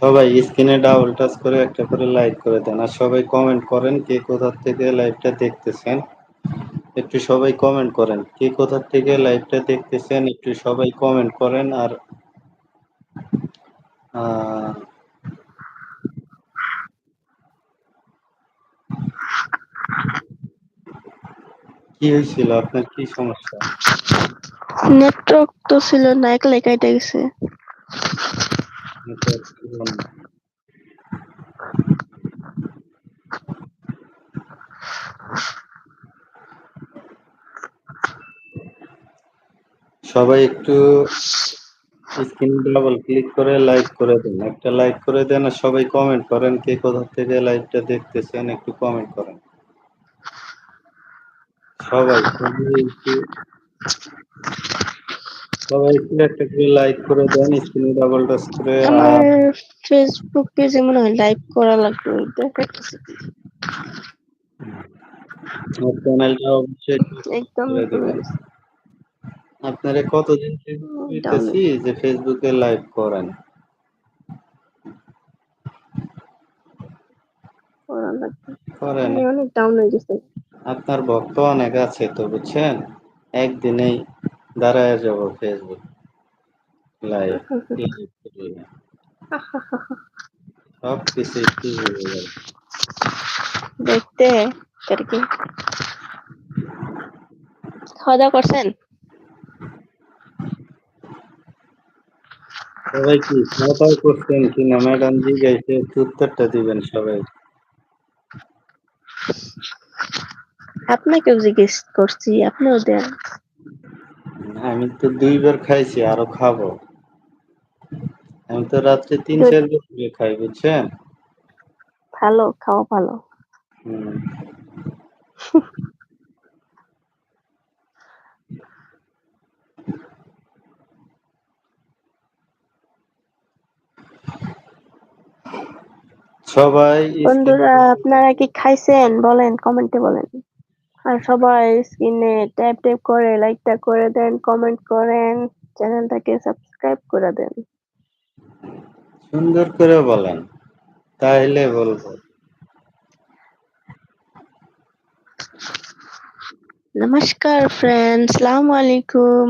সবাই স্ক্রিনে double touch করে একটা করে লাইক করে দেন আর সবাই কমেন্ট করেন কে কোথার থেকে লাইভটা দেখতেছেন। একটু সবাই কমেন্ট করেন কে কোথার থেকে লাইভটা দেখতেছেন একটু সবাই কমেন্ট করেন আর কি হয়েছিল? আপনার কি সমস্যা? নেটওয়ার্ক তো ছিল না একলা কেটে গেছে নেটওয়ার্ক। সবাই একটু স্ক্রিন ডাবল ক্লিক করে লাইক করে দেন। একটা লাইক করে দেন আর সবাই কমেন্ট করেন কে কোথা থেকে লাইভটা দেখতেছেন, একটু কমেন্ট করেন। সবাই একটু সবাই একটু একটা করে লাইক করে দেন স্ক্রিনে ডাবল টাচ করে। আমার ফেসবুক পেজে মনে হয় লাইভ করা লাগবে দেখাইতেছে। চ্যানেলটা অবশ্যই একদম আপনারা কতদিন যে ফেসবুকে লাইভ করেন? করেন। অনেক ডাউন হয়ে গেছে আপনার ভক্ত অনেক আছে তো বুঝছেন? একদিনেই দাঁড়ায় যাব ফেসবুক লাইভ সব কিছু একটু হয়ে দেখতে আর কি? খাওয়া দাওয়া করছেন? সবাই কি খাওয়া দাওয়া করছেন কিনা? ম্যাডাম জি গাইছে উত্তরটা দিবেন সবাই। আপনাকেও জিজ্ঞেস করছি আপনিও দেন। আমি তো দুইবার খাইছি আরও খাব। আমি তো রাত্রে তিন চার করে খাই বুঝছেন? ভালো খাওয়া ভালো। হুম। সবাই বন্ধুরা আপনারা কি খাইছেন? বলেন কমেন্টে বলেন। আর সবাই স্ক্রিনে ট্যাপ ট্যাপ করে লাইকটা করে দেন কমেন্ট করেন চ্যানেলটাকে সাবস্ক্রাইব করে দেন। সুন্দর করে বলেন তাইলে বলব। নমস্কার ফ্রেন্ড সালাম আলাইকুম।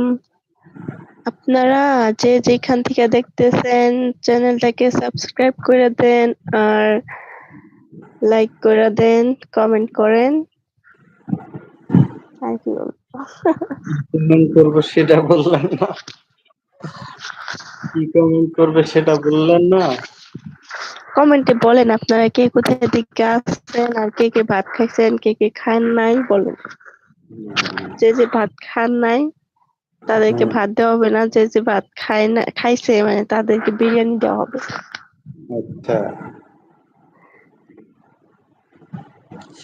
আপনারা যে যেখান থেকে দেখতেছেন চ্যানেলটাকে সাবস্ক্রাইব করে দেন আর লাইক করে দেন কমেন্ট করেন। আর কি বলব কমেন্ট করব সেটা বললেন না। কি কমেন্ট করবে সেটা বললেন না। কমেন্টে বলেন আপনারা কে কোথায় থেকে আসছেন আর কে কে ভাত খাইছেন কে কে খান নাই বলেন। যে যে ভাত খান নাই তাদেরকে ভাত দেওয়া হবে না। যে যে ভাত খায় না খাইছে মানে তাদেরকে বিরিয়ানি দেওয়া হবে। আচ্ছা।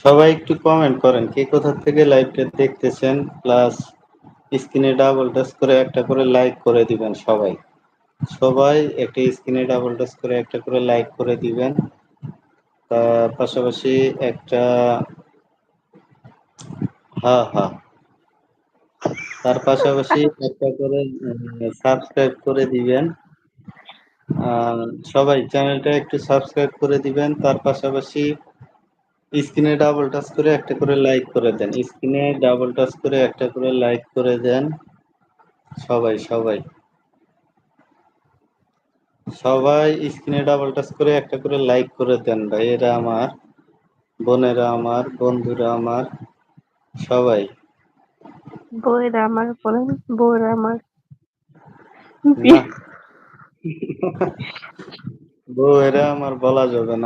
সবাই একটু কমেন্ট করেন, কে কোথা থেকে লাইভটা দেখতেছেন? প্লাস স্ক্রিনে ডাবল টাচ করে একটা করে লাইক করে দিবেন সবাই। সবাই একটা স্ক্রিনে ডাবল টাচ করে একটা করে লাইক করে দিবেন। পাশাপাশি একটা হ্যাঁ হ্যাঁ তার পাশাপাশি একটা করে সাবস্ক্রাইব করে দিবেন। সবাই চ্যানেলটা একটু সাবস্ক্রাইব করে দিবেন। তার পাশাপাশি স্ক্রিনে ডাবল টাচ করে একটা করে লাইক করে দেন। স্ক্রিনে ডাবল টাচ করে একটা করে লাইক করে দেন। সবাই সবাই। সবাই স্ক্রিনে ডাবল টাচ করে একটা করে লাইক করে দেন ভাইয়েরা আমার বোনেরা আমার বন্ধুরা আমার সবাই। বউয়েরা আমার বলেন বউয়েরা আমার। না। আমার বলা যাবে না।